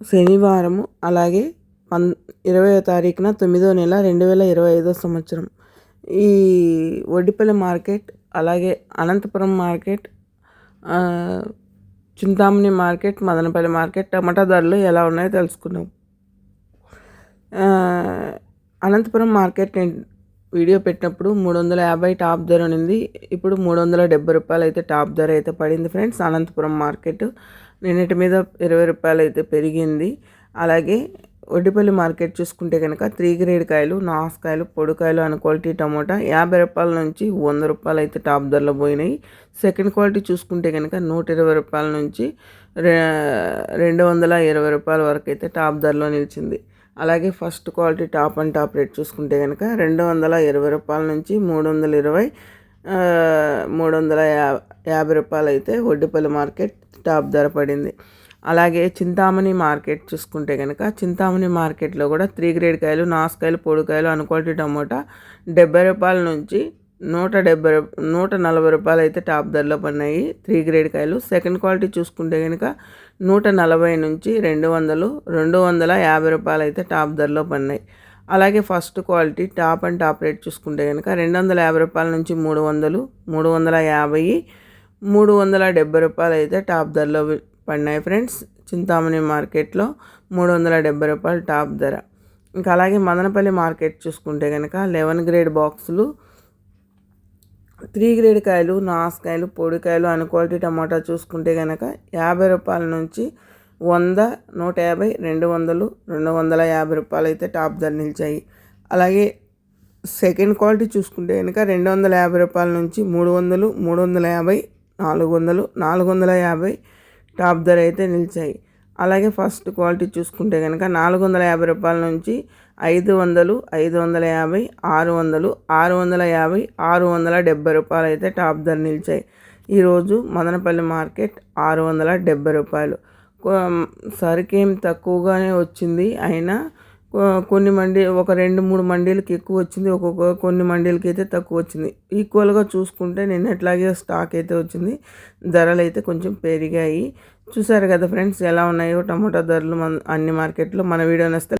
శనివారము అలాగే పన్ ఇరవయో తారీఖున తొమ్మిదో నెల రెండు వేల ఇరవై ఐదో సంవత్సరం. ఈ ఒడ్డిపల్లి మార్కెట్ అలాగే Anantapuram market Chintamani market Madanapalli market tomato ధరలు ఎలా ఉన్నాయో తెలుసుకున్నాం అనంతపురం మార్కెట్ వీడియో పెట్టినప్పుడు మూడు వందల యాభై టాప్ ధర ఉంది ఇప్పుడు మూడు వందల డెబ్బై రూపాయలు అయితే టాప్ ధర అయితే పడింది ఫ్రెండ్స్. అనంతపురం మార్కెట్ నిన్నటి మీద ఇరవై రూపాయలు అయితే పెరిగింది. అలాగే ఒడ్డిపల్లి మార్కెట్ చూసుకుంటే కనుక త్రీ గ్రేడ్ కాయలు నాసుకాయలు పొడికాయలు అనే క్వాలిటీ టమోటా యాభై రూపాయల నుంచి వంద రూపాయలు అయితే టాప్ ధరలో పోయినాయి. సెకండ్ క్వాలిటీ చూసుకుంటే కనుక నూట ఇరవై రూపాయల నుంచి రెండు వందల ఇరవై రూపాయల వరకు అయితే టాప్ ధరలో నిలిచింది. అలాగే first quality top and top rate చూసుకుంటే కనుక రెండు వందల ఇరవై రూపాయల నుంచి మూడు వందల ఇరవై మూడు వందల యాభై రూపాయలు అయితే ఒడ్డిపల్లి మార్కెట్ టాప్ ధర పడింది. అలాగే చింతామణి మార్కెట్ చూసుకుంటే కనుక చింతామణి మార్కెట్లో కూడా త్రీ గ్రేడ్ కాయలు నాసుకాయలు పొడికాయలు క్వాలిటీ టమోటా డెబ్బై రూపాయల నుంచి నూట డెబ్బై నూట నలభై రూపాయలు అయితే టాప్ ధరలో పడినాయి. త్రీ గ్రేడ్ కాయలు. సెకండ్ క్వాలిటీ చూసుకుంటే కనుక నూట నలభై నుంచి రెండు వందలు రెండు వందల యాభై రూపాయలు అయితే టాప్ ధరలో పడినాయి. అలాగే first quality top and top rate చూసుకుంటే కనుక రెండు వందల యాభై రూపాయల నుంచి మూడు వందలు మూడు వందల యాభై మూడు వందల డెబ్బై రూపాయలు అయితే టాప్ ధరలో పడినాయి ఫ్రెండ్స్. చింతామణి మార్కెట్లో మూడు వందల డెబ్బై రూపాయలు టాప్ ధర. ఇంకా అలాగే మదనపల్లి మార్కెట్ చూసుకుంటే కనుక లెవెన్ గ్రేడ్ బాక్సులు త్రీ గ్రేడ్ కాయలు నాసుకాయలు పొడికాయలు అను క్వాలిటీ టమాటా చూసుకుంటే కనుక యాభై రూపాయల నుంచి వంద నూట యాభై రెండు వందలు రెండు వందల యాభై రూపాయలు అయితే టాప్ ధర నిలిచాయి. అలాగే సెకండ్ క్వాలిటీ చూసుకుంటే కనుక రెండు వందల యాభై రూపాయల నుంచి మూడు వందలు మూడు వందల యాభై నాలుగు వందలు నాలుగు వందల యాభై టాప్ ధర అయితే నిలిచాయి. అలాగే ఫస్ట్ క్వాలిటీ చూసుకుంటే కనుక నాలుగు వందల యాభై రూపాయల నుంచి ఐదు వందలు ఐదు వందల యాభై ఆరు వందలు ఆరు వందల యాభై ఆరు వందల డెబ్బై రూపాయలు అయితే టాప్ ధర నిలిచాయి. ఈరోజు మదనపల్లి మార్కెట్ ఆరు వందల డెబ్బై రూపాయలు. సరికేం తక్కువగానే వచ్చింది. అయినా కొన్ని మండీ ఒక రెండు మూడు మండీలకి ఎక్కువ వచ్చింది. ఒక్కొక్క కొన్ని మండీలకి అయితే తక్కువ వచ్చింది. ఈక్వల్గా చూసుకుంటే నిన్నట్లాగే స్టాక్ అయితే వచ్చింది. ధరలు అయితే కొంచెం పెరిగాయి. చూసారు కదా ఫ్రెండ్స్ ఎలా ఉన్నాయో టమాటా ధరలు మన అన్ని మార్కెట్లో. మన వీడియో నస్తే